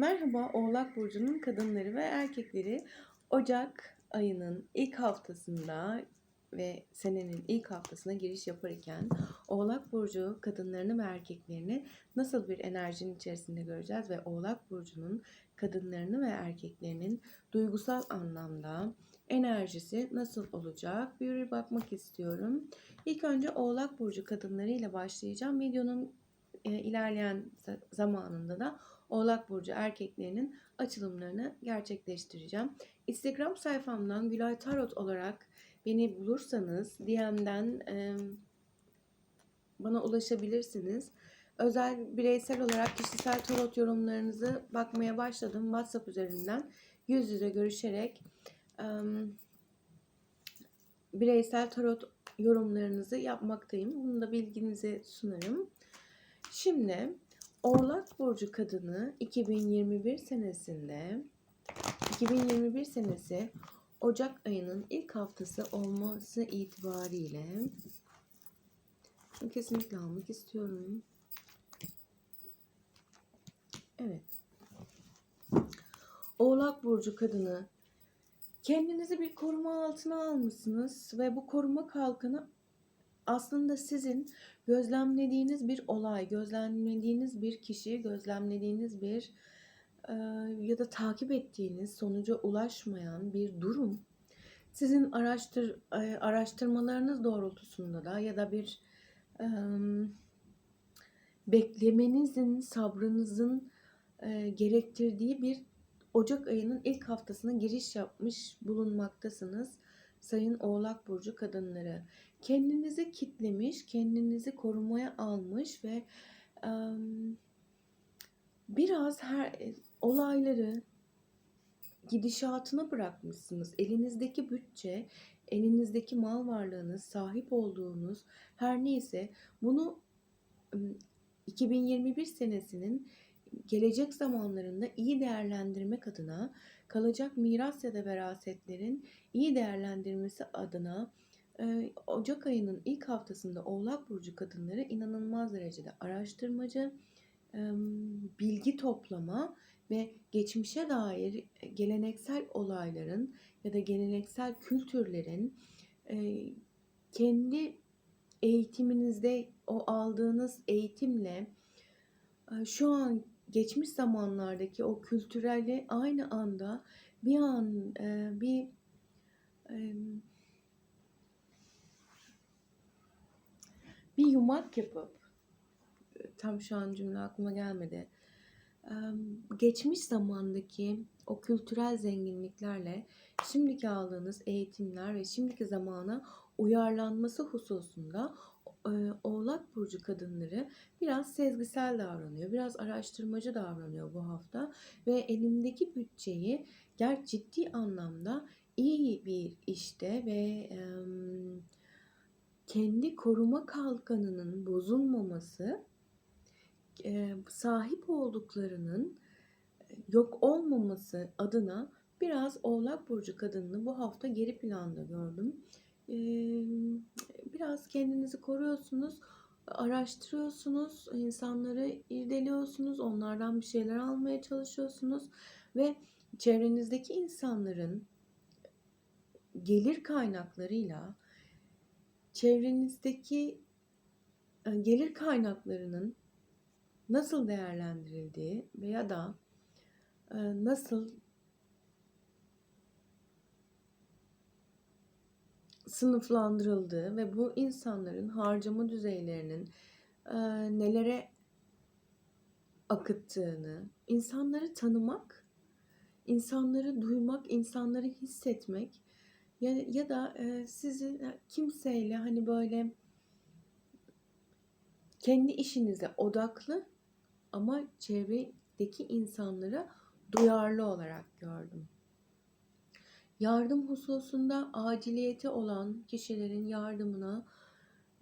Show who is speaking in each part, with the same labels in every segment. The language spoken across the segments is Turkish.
Speaker 1: Merhaba Oğlak Burcu'nun kadınları ve erkekleri Ocak ayının ilk haftasında ve senenin ilk haftasına giriş yaparken Oğlak Burcu kadınlarını ve erkeklerini nasıl bir enerjinin içerisinde göreceğiz ve Oğlak Burcu'nun kadınlarını ve erkeklerinin duygusal anlamda enerjisi nasıl olacak bir bakmak istiyorum. İlk önce Oğlak Burcu kadınlarıyla başlayacağım. Videonun e, ilerleyen za- zamanında da Oğlak Burcu erkeklerinin açılımlarını gerçekleştireceğim. Instagram sayfamdan Gülay Tarot olarak beni bulursanız DM'den e, bana ulaşabilirsiniz. Özel bireysel olarak kişisel tarot yorumlarınızı bakmaya başladım WhatsApp üzerinden yüz yüze görüşerek e, bireysel tarot yorumlarınızı yapmaktayım. Bunu da bilginize sunarım. Şimdi Oğlak Burcu kadını 2021 senesinde 2021 senesi Ocak ayının ilk haftası olması itibariyle kesinlikle almak istiyorum. Evet. Oğlak Burcu kadını kendinizi bir koruma altına almışsınız ve bu koruma kalkanı aslında sizin gözlemlediğiniz bir olay, gözlemlediğiniz bir kişi, gözlemlediğiniz bir e, ya da takip ettiğiniz sonuca ulaşmayan bir durum sizin araştır e, araştırmalarınız doğrultusunda da ya da bir e, beklemenizin, sabrınızın e, gerektirdiği bir Ocak ayının ilk haftasına giriş yapmış bulunmaktasınız. Sayın Oğlak Burcu kadınları kendinizi kitlemiş, kendinizi korumaya almış ve biraz her olayları gidişatına bırakmışsınız. Elinizdeki bütçe, elinizdeki mal varlığınız, sahip olduğunuz her neyse bunu em, 2021 senesinin gelecek zamanlarında iyi değerlendirmek adına kalacak miras ya da verasetlerin iyi değerlendirmesi adına Ocak ayının ilk haftasında Oğlak Burcu kadınları inanılmaz derecede araştırmacı, bilgi toplama ve geçmişe dair geleneksel olayların ya da geleneksel kültürlerin e, kendi eğitiminizde o aldığınız eğitimle e, şu an geçmiş zamanlardaki o kültürelle aynı anda bir an e, bir bir yumak yapıp tam şu an cümle aklıma gelmedi. Geçmiş zamandaki o kültürel zenginliklerle şimdiki aldığınız eğitimler ve şimdiki zamana uyarlanması hususunda Oğlak Burcu kadınları biraz sezgisel davranıyor, biraz araştırmacı davranıyor bu hafta ve elindeki bütçeyi ger ciddi anlamda iyi bir işte ve kendi koruma kalkanının bozulmaması, sahip olduklarının yok olmaması adına biraz Oğlak Burcu kadınını bu hafta geri planda gördüm. Biraz kendinizi koruyorsunuz, araştırıyorsunuz, insanları irdeliyorsunuz, onlardan bir şeyler almaya çalışıyorsunuz ve çevrenizdeki insanların gelir kaynaklarıyla çevrenizdeki e, gelir kaynaklarının nasıl değerlendirildiği veya da e, nasıl sınıflandırıldığı ve bu insanların harcama düzeylerinin e, nelere akıttığını, insanları tanımak, insanları duymak, insanları hissetmek ya, ya da e, sizin kimseyle hani böyle kendi işinize odaklı ama çevredeki insanlara duyarlı olarak gördüm. Yardım hususunda aciliyeti olan kişilerin yardımına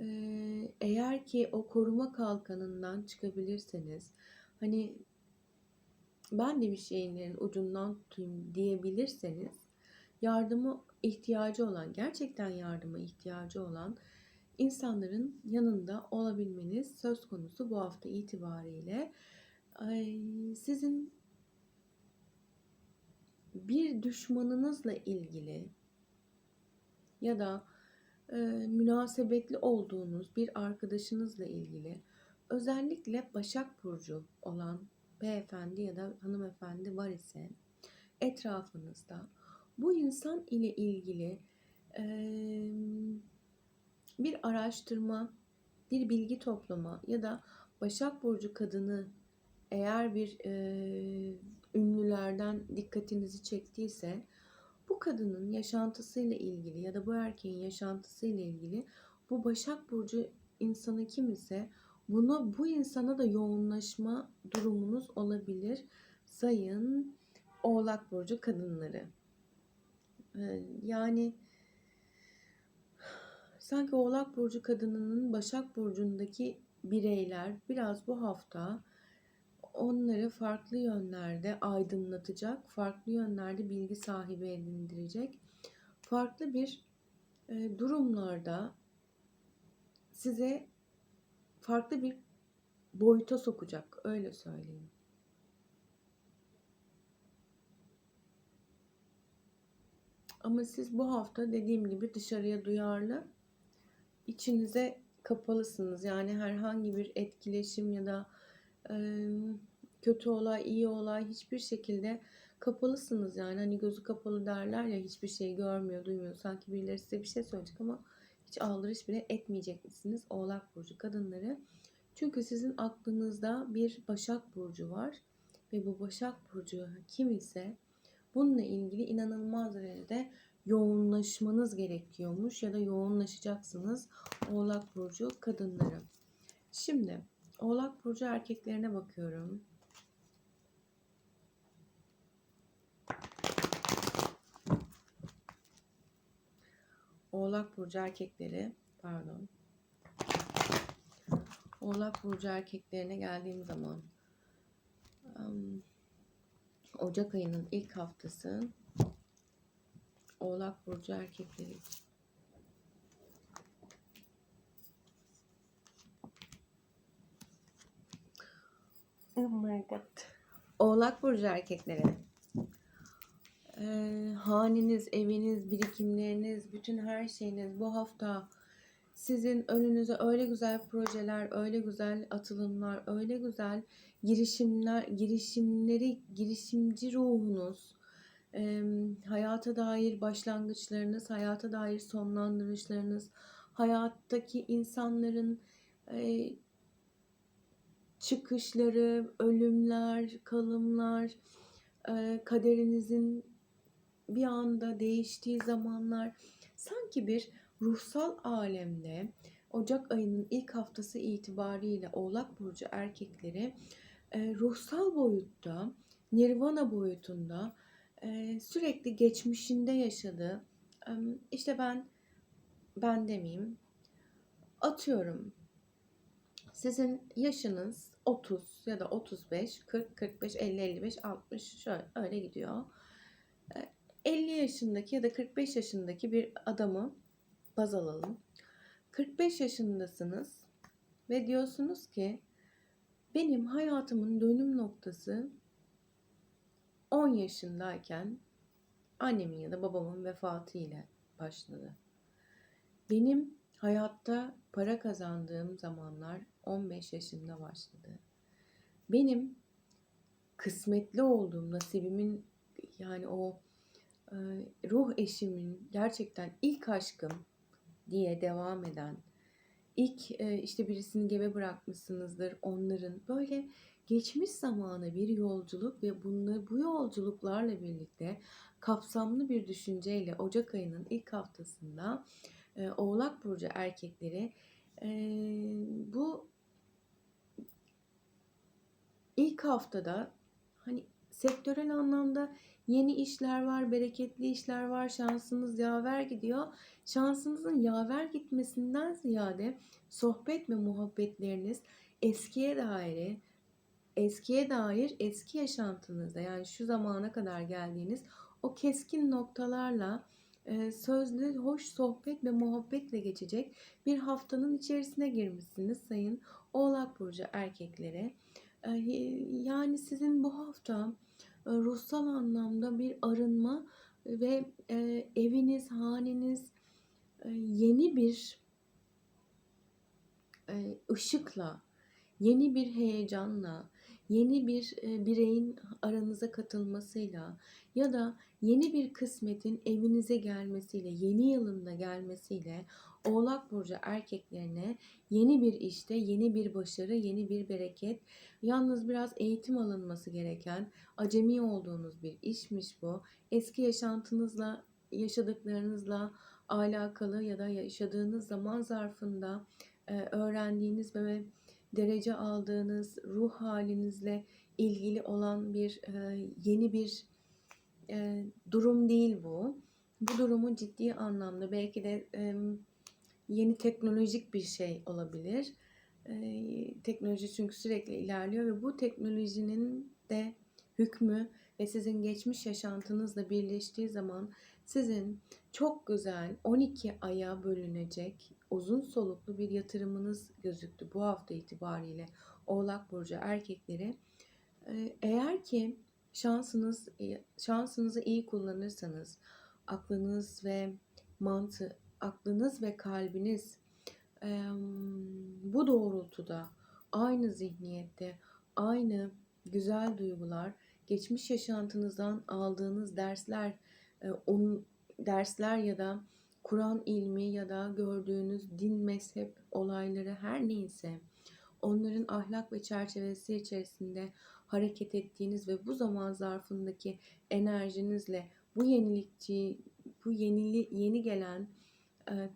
Speaker 1: e, eğer ki o koruma kalkanından çıkabilirseniz hani ben de bir şeylerin ucundan tutayım diyebilirseniz yardımı ihtiyacı olan, gerçekten yardıma ihtiyacı olan insanların yanında olabilmeniz söz konusu bu hafta itibariyle. Sizin bir düşmanınızla ilgili ya da e, münasebetli olduğunuz bir arkadaşınızla ilgili özellikle Başak Burcu olan beyefendi ya da hanımefendi var ise etrafınızda bu insan ile ilgili e, bir araştırma, bir bilgi toplama ya da Başak Burcu kadını eğer bir e, ünlülerden dikkatinizi çektiyse bu kadının yaşantısıyla ilgili ya da bu erkeğin yaşantısıyla ilgili bu Başak Burcu insanı kim ise buna bu insana da yoğunlaşma durumunuz olabilir. Sayın Oğlak Burcu kadınları. Ee, Yani sanki Oğlak Burcu kadınının Başak Burcu'ndaki bireyler biraz bu hafta onları farklı yönlerde aydınlatacak, farklı yönlerde bilgi sahibi edindirecek, farklı bir e, durumlarda size farklı bir boyuta sokacak, öyle söyleyeyim. Ama siz bu hafta dediğim gibi dışarıya duyarlı, içinize kapalısınız. Yani herhangi bir etkileşim ya da e, kötü olay, iyi olay hiçbir şekilde kapalısınız. Yani hani gözü kapalı derler ya hiçbir şey görmüyor, duymuyor. Sanki birileri size bir şey söyleyecek ama hiç aldırış bile etmeyecek misiniz Oğlak Burcu kadınları? Çünkü sizin aklınızda bir Başak Burcu var ve bu Başak Burcu kim ise bununla ilgili inanılmaz derecede yoğunlaşmanız gerekiyormuş ya da yoğunlaşacaksınız Oğlak Burcu kadınları. Şimdi Oğlak Burcu erkeklerine bakıyorum. Oğlak Burcu erkekleri, pardon. Oğlak Burcu erkeklerine geldiğim zaman um, Ocak ayının ilk haftası Oğlak Burcu erkekleri için. Oh my god. Oğlak Burcu erkekleri. Ee, haneniz, eviniz, birikimleriniz, bütün her şeyiniz bu hafta sizin önünüze öyle güzel projeler, öyle güzel atılımlar, öyle güzel girişimler, girişimleri, girişimci ruhunuz, e, hayata dair başlangıçlarınız, hayata dair sonlandırışlarınız, hayattaki insanların e, çıkışları, ölümler, kalımlar, e, kaderinizin bir anda değiştiği zamanlar sanki bir ruhsal alemde Ocak ayının ilk haftası itibariyle Oğlak Burcu erkekleri e, ruhsal boyutta, nirvana boyutunda e, sürekli geçmişinde yaşadığı, e, işte ben, ben demeyeyim, atıyorum sizin yaşınız 30 ya da 35, 40, 45, 50, 55, 60 şöyle öyle gidiyor. 50 yaşındaki ya da 45 yaşındaki bir adamı baz alalım. 45 yaşındasınız ve diyorsunuz ki benim hayatımın dönüm noktası 10 yaşındayken annemin ya da babamın vefatı ile başladı. Benim hayatta para kazandığım zamanlar 15 yaşında başladı. Benim kısmetli olduğum nasibimin yani o ruh eşimin gerçekten ilk aşkım diye devam eden ilk e, işte birisini gebe bırakmışsınızdır onların. Böyle geçmiş zamanı bir yolculuk ve bunları bu yolculuklarla birlikte kapsamlı bir düşünceyle Ocak ayının ilk haftasında e, Oğlak Burcu erkekleri e, bu ilk haftada hani sektörel anlamda yeni işler var, bereketli işler var, şansınız yaver gidiyor. Şansınızın yaver gitmesinden ziyade sohbet ve muhabbetleriniz eskiye dair eskiye dair eski yaşantınızda yani şu zamana kadar geldiğiniz o keskin noktalarla e, sözlü hoş sohbet ve muhabbetle geçecek bir haftanın içerisine girmişsiniz sayın Oğlak Burcu erkeklere. E, yani sizin bu hafta ruhsal anlamda bir arınma ve e, eviniz, haneniz e, yeni bir e, ışıkla, yeni bir heyecanla, yeni bir e, bireyin aranıza katılmasıyla ya da yeni bir kısmetin evinize gelmesiyle, yeni yılında gelmesiyle Oğlak Burcu erkeklerine yeni bir işte, yeni bir başarı, yeni bir bereket, yalnız biraz eğitim alınması gereken, acemi olduğunuz bir işmiş bu. Eski yaşantınızla, yaşadıklarınızla alakalı ya da yaşadığınız zaman zarfında e, öğrendiğiniz ve derece aldığınız ruh halinizle ilgili olan bir e, yeni bir e, durum değil bu. Bu durumu ciddi anlamda belki de yeni teknolojik bir şey olabilir. E, teknoloji çünkü sürekli ilerliyor ve bu teknolojinin de hükmü ve sizin geçmiş yaşantınızla birleştiği zaman sizin çok güzel 12 aya bölünecek uzun soluklu bir yatırımınız gözüktü bu hafta itibariyle Oğlak Burcu erkekleri. Ee, Eğer ki şansınız şansınızı iyi kullanırsanız aklınız ve mantı aklınız ve kalbiniz bu doğrultuda aynı zihniyette aynı güzel duygular geçmiş yaşantınızdan aldığınız dersler onun dersler ya da Kur'an ilmi ya da gördüğünüz din, mezhep olayları her neyse onların ahlak ve çerçevesi içerisinde hareket ettiğiniz ve bu zaman zarfındaki enerjinizle bu yenilikçi, bu yenili, yeni gelen e,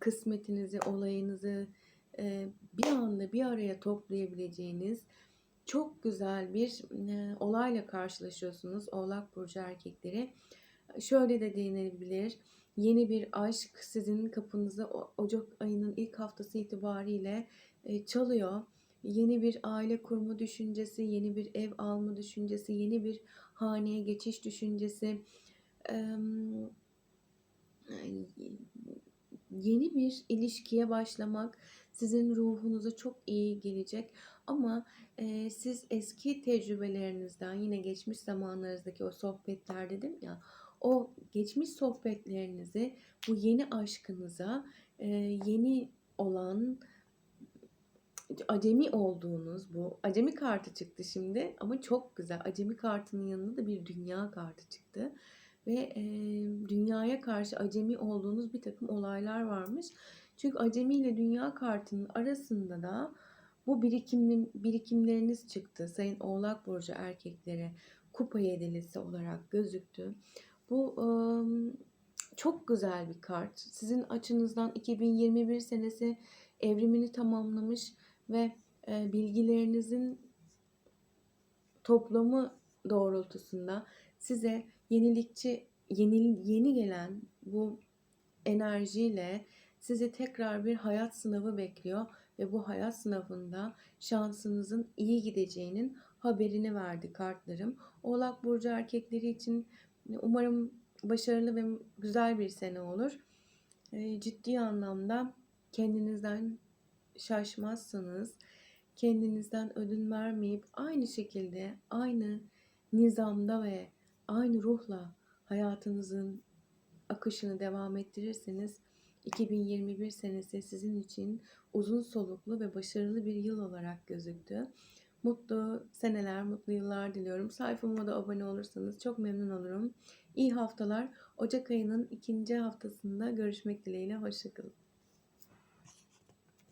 Speaker 1: kısmetinizi, olayınızı e, bir anda bir araya toplayabileceğiniz çok güzel bir e, olayla karşılaşıyorsunuz Oğlak Burcu erkekleri. Şöyle de denebilir yeni bir aşk sizin kapınızı Ocak ayının ilk haftası itibariyle e, çalıyor. Yeni bir aile kurma düşüncesi, yeni bir ev alma düşüncesi, yeni bir haneye geçiş düşüncesi, yeni bir ilişkiye başlamak sizin ruhunuza çok iyi gelecek. Ama e, siz eski tecrübelerinizden yine geçmiş zamanlarınızdaki o sohbetler dedim ya o geçmiş sohbetlerinizi bu yeni aşkınıza e, yeni olan acemi olduğunuz bu acemi kartı çıktı şimdi ama çok güzel acemi kartının yanında da bir dünya kartı çıktı ve e, dünyaya karşı acemi olduğunuz bir takım olaylar varmış. Çünkü acemi ile dünya kartının arasında da bu birikimli, birikimleriniz çıktı. Sayın Oğlak Burcu erkeklere kupa yedilisi olarak gözüktü. Bu çok güzel bir kart. Sizin açınızdan 2021 senesi evrimini tamamlamış ve bilgilerinizin toplamı doğrultusunda size yenilikçi yeni, yeni gelen bu enerjiyle sizi tekrar bir hayat sınavı bekliyor ve bu hayat sınavında şansınızın iyi gideceğinin haberini verdi kartlarım. Oğlak burcu erkekleri için Umarım başarılı ve güzel bir sene olur. Ee, ciddi anlamda kendinizden şaşmazsanız, kendinizden ödün vermeyip aynı şekilde, aynı nizamda ve aynı ruhla hayatınızın akışını devam ettirirseniz 2021 senesi sizin için uzun soluklu ve başarılı bir yıl olarak gözüktü. Mutlu seneler, mutlu yıllar diliyorum. Sayfama da abone olursanız çok memnun olurum. İyi haftalar. Ocak ayının ikinci haftasında görüşmek dileğiyle. Hoşçakalın.